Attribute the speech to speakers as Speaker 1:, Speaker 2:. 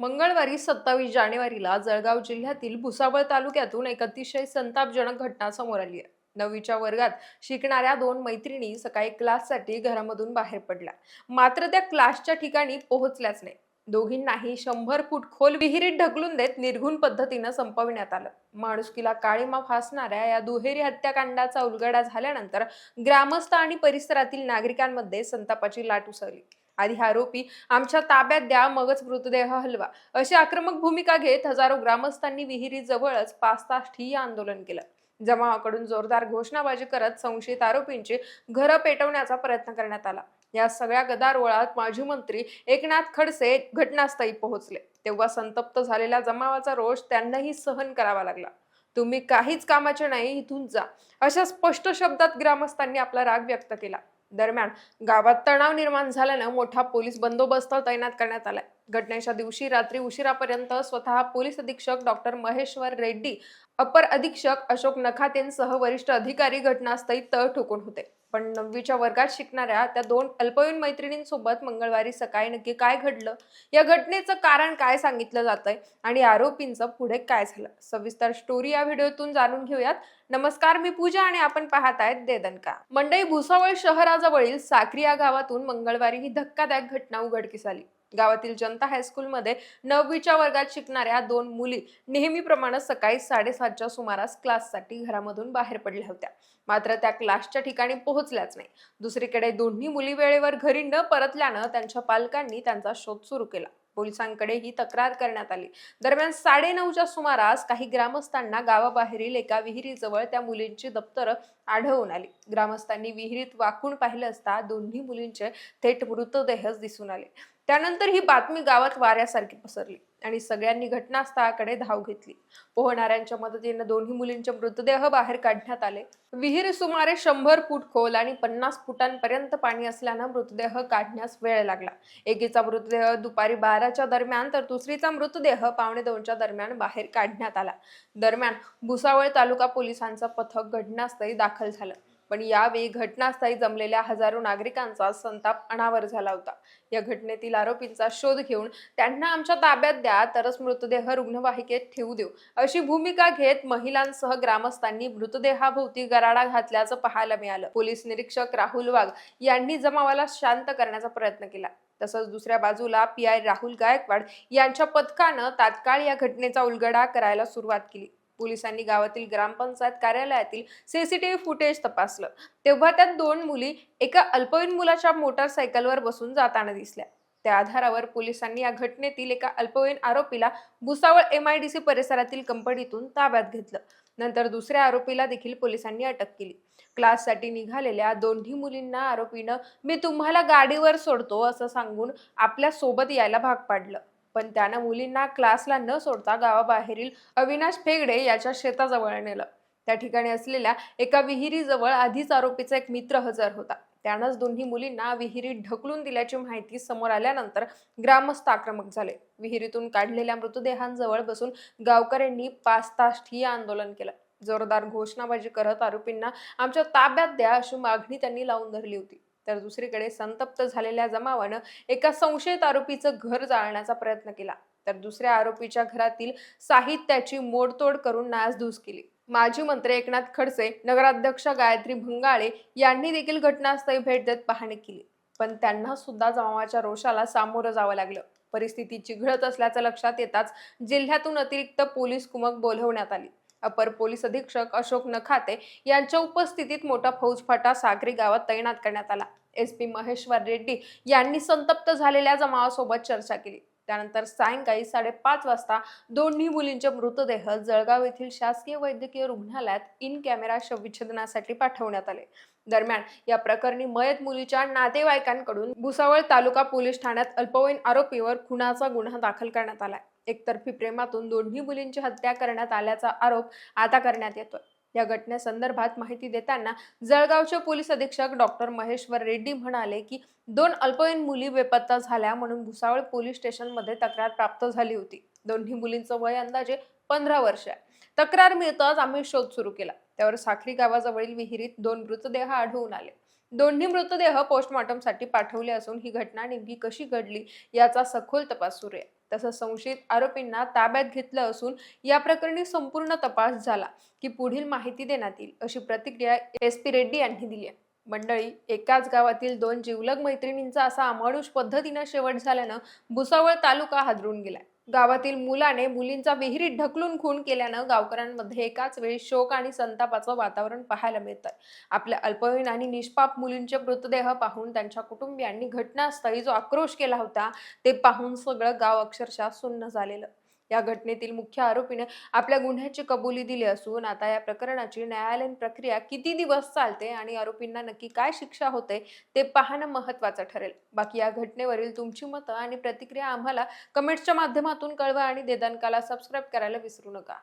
Speaker 1: मंगळवारी सत्तावीस जानेवारीला जळगाव जिल्ह्यातील भुसावळ तालुक्यातून एक अतिशय संतापजनक घटना समोर आली आहे. नववीच्या वर्गात शिकणाऱ्या दोन मैत्रिणी सकाळी क्लाससाठी घरामधून बाहेर पडल्या. मात्र त्या क्लासच्या ठिकाणी पोहोचल्याच नाही. दोघींनाही शंभर फूट खोल विहिरीत ढकलून देत निर्घुण पद्धतीनं संपविण्यात आलं. माणुसकीला काळीमा फासणाऱ्या या दुहेरी हत्याकांडाचा उलगडा झाल्यानंतर ग्रामस्थ आणि परिसरातील नागरिकांमध्ये संतापाची लाट उसळली. आधी हा आरोपी आमच्या ताब्यात द्या मगच मृतदेह हलवा. अशी आक्रमक भूमिका घेत हजारो ग्रामस्थांनी विहिरी जवळच पाच तास ठिय्या आंदोलन केलं. जमावाकडून जोरदार घोषणाबाजी करत संशयित आरोपींची घरं पेटवण्याचा प्रयत्न करण्यात आला. या सगळ्या गदारोळात माजी मंत्री एकनाथ खडसे घटनास्थळी पोहोचले. तेव्हा संतप्त झालेल्या जमावाचा रोष त्यांनाही सहन करावा लागला. तुम्ही काहीच कामाचे नाही इथून जा. अशा स्पष्ट शब्दात ग्रामस्थांनी आपला राग व्यक्त केला. दरम्यान गावात तणाव निर्माण झाल्यानं मोठा पोलीस बंदोबस्त तैनात करण्यात आलाय. घटनेच्या दिवशी रात्री उशिरापर्यंत स्वतः पोलीस अधीक्षक डॉक्टर महेश्वर रेड्डी अपर अधीक्षक अशोक नखातेंसह वरिष्ठ अधिकारी घटनास्थळी तळ ठोकून होते. पण नववीच्या वर्गात शिकणाऱ्या त्या दोन अल्पवयीन मैत्रिणींसोबत मंगळवारी सकाळी नक्की काय घडलं? या घटनेचं कारण काय सांगितलं जातंय? आणि आरोपींचं पुढे काय झालं? सविस्तर स्टोरी या व्हिडिओतून जाणून घेऊयात. नमस्कार मी पूजा आणि आपण पाहत आहेत देदनका. मंडई भुसावळ शहराजवळील साक्रिया गावातून मंगळवारी ही धक्कादायक घटना उघडकीस आली. गावातील जनता हायस्कूलमध्ये नववीच्या वर्गात शिकणाऱ्या दोन मुली नेहमीप्रमाणे सकाळी साडेसातच्या सुमारास क्लाससाठी घरामधून बाहेर पडल्या होत्या. मात्र त्या क्लासच्या ठिकाणी पोहोचल्याच नाही. दुसरीकडे दोन्ही मुली वेळेवर घरी न परतल्यानं त्यांच्या पालकांनी त्यांचा शोध सुरू केला. पोलिसांकडे ही तक्रार करण्यात आली. दरम्यान साडेनऊच्या सुमारास काही ग्रामस्थांना गावाबाहेरील एका विहिरीजवळ त्या मुलींची दप्तरं आढळून आली. ग्रामस्थांनी विहिरीत वाकून पाहिलं असता दोन्ही मुलींचे थेट मृतदेहच दिसून आले. त्यानंतर ही बातमी गावात वाऱ्यासारखी पसरली. आणि सगळ्यांनी घटनास्थळाकडे धाव घेतली. पोहणाऱ्यांच्या मदतीने दोन्ही मुलींचे मृतदेह बाहेर काढण्यात आले. विहीर सुमारे शंभर फूट खोल आणि पन्नास फुटांपर्यंत पाणी असल्यानं मृतदेह काढण्यास वेळ लागला. एकीचा मृतदेह दुपारी बाराच्या दरम्यान तर दुसरीचा मृतदेह पावणे दोनच्या दरम्यान बाहेर काढण्यात आला. दरम्यान भुसावळ तालुका पोलिसांचं पथक घटनास्थळी दाखल झालं. पण यावेळी घटनास्थळी जमलेल्या हजारो नागरिकांचा संताप अनावर झाला होता. या घटनेतील आरोपींचा शोध घेऊन त्यांना आमच्या ताब्यात द्या तरच मृतदेह रुग्णवाहिकेत ठेवू देऊ. अशी भूमिका घेत महिलांसह ग्रामस्थांनी मृतदेहाभोवती गराडा घातल्याचं पाहायला मिळालं. पोलीस निरीक्षक राहुल वाघ यांनी जमावाला शांत करण्याचा प्रयत्न केला. तसंच दुसऱ्या बाजूला पी आय राहुल गायकवाड यांच्या पथकानं तात्काळ या घटनेचा उलगडा करायला सुरुवात केली. पोलिसांनी गावातील ग्रामपंचायत कार्यालयातील सीसीटीव्ही फुटेज तपासलं. तेव्हा त्यात दोन मुली एका अल्पवयीन मुलाच्या मोटारसायकलवर बसून जाताना दिसल्या. त्या आधारावर पोलिसांनी या घटनेतील एका अल्पवयीन आरोपीला भुसावळ एम आयडीसी परिसरातील कंपनीतून ताब्यात घेतलं. नंतर दुसऱ्या आरोपीला देखील पोलिसांनी अटक केली. क्लाससाठी निघालेल्या दोन्ही मुलींना आरोपीनं मी तुम्हाला गाडीवर सोडतो असं सांगून आपल्यासोबत यायला भाग पाडलं. पण त्यानं मुलींना क्लासला न सोडता गावाबाहेरील अविनाश फेगडे याच्या शेताजवळ नेलं. त्या ठिकाणी असलेल्या एका विहिरीजवळ आधीच आरोपीचा एक मित्र हजर होता. त्यानंच दोन्ही मुलींना विहिरीत ढकलून दिल्याची माहिती समोर आल्यानंतर ग्रामस्थ आक्रमक झाले. विहिरीतून काढलेल्या मृतदेहांजवळ बसून गावकऱ्यांनी पाच तास ठिय्या आंदोलन केलं. जोरदार घोषणाबाजी करत आरोपींना आमच्या ताब्यात द्या अशी मागणी त्यांनी लावून धरली होती. तर दुसरीकडे संतप्त झालेल्या जमावानं एका संशयित आरोपीचं घर जाळण्याचा प्रयत्न केला. तर दुसऱ्या आरोपीच्या घरातील साहित्याची मोडतोड करून नासधूस केली. माजी मंत्री एकनाथ खडसे नगराध्यक्ष गायत्री भंगाळे यांनी देखील घटनास्थळी भेट देत पाहणी केली. पण त्यांना सुद्धा जमावाच्या रोषाला सामोरं जावं लागलं. परिस्थिती चिघळत असल्याचं लक्षात येताच जिल्ह्यातून अतिरिक्त पोलीस कुमक बोलवण्यात आली. अपर पोलीस अधीक्षक अशोक नखाते यांच्या उपस्थितीत मोठा फौजफाटा सागरी गावात तैनात करण्यात आला. एस पी महेश्वर रेड्डी यांनी संतप्त झालेल्या जमावासोबत चर्चा केली. त्यानंतर सायंकाळी साडेपाच वाजता दोन्ही मुलींचे मृतदेह जळगाव येथील शासकीय वैद्यकीय रुग्णालयात इन कॅमेरा शवविच्छेदनासाठी पाठवण्यात आले. दरम्यान या प्रकरणी मयत मुलीच्या नातेवाईकांकडून भुसावळ तालुका पोलीस ठाण्यात अल्पवयीन आरोपीवर खुनाचा गुन्हा दाखल करण्यात आलाय. एकतर्फी प्रेमातून दोन्ही मुलींची हत्या करण्यात आल्याचा आरोप आता करण्यात येतोय. या घटनेसंदर्भात माहिती देताना जळगावचे पोलीस अधीक्षक डॉक्टर महेश्वर रेड्डी म्हणाले की दोन अल्पवयीन मुली बेपत्ता झाल्या म्हणून भुसावळ पोलीस स्टेशनमध्ये तक्रार प्राप्त झाली होती. दोन्ही मुलींचं वय अंदाजे पंधरा वर्ष आहे. तक्रार मिळताच आम्ही शोध सुरू केला. त्यावर साखरी गावाजवळील विहिरीत दोन मृतदेह आढळून आले. दोन्ही मृतदेह पोस्टमॉर्टमसाठी पाठवले असून ही घटना नेमकी कशी घडली याचा सखोल तपास सुरू आहे. तसंच संशयित आरोपींना ताब्यात घेतलं असून या प्रकरणी संपूर्ण तपास झाला की पुढील माहिती देण्यात येईल अशी प्रतिक्रिया एस पी रेड्डी यांनी दिली आहे. मंडळी एकाच गावातील दोन जिवलग मैत्रिणींचा असा अमानुष पद्धतीनं शेवट झाल्यानं भुसावळ तालुका हादरून गेलाय. गावातील मुलाने मुलींचा विहिरीत ढकलून खून केल्यानं गावकऱ्यांमध्ये एकाच वेळी शोक आणि संतापाचं वातावरण पाहायला मिळतं आपल्या अल्पवयीन आणि निष्पाप मुलींचे मृतदेह पाहून त्यांच्या कुटुंबियांनी घटनास्थळी जो आक्रोश केला होता ते पाहून सगळं गाव अक्षरशः सुन्न झालेलं. या घटनेतील मुख्य आरोपीने आपल्या गुन्ह्याची कबुली दिली असून आता या प्रकरणाची न्यायालयीन प्रक्रिया किती दिवस चालते आणि आरोपींना नक्की काय शिक्षा होते ते पाहणं महत्त्वाचं ठरेल. बाकी या घटनेवरील तुमची मतं आणि प्रतिक्रिया आम्हाला कमेंट्सच्या माध्यमातून कळवा आणि देदानकाला सबस्क्राईब करायला विसरू नका.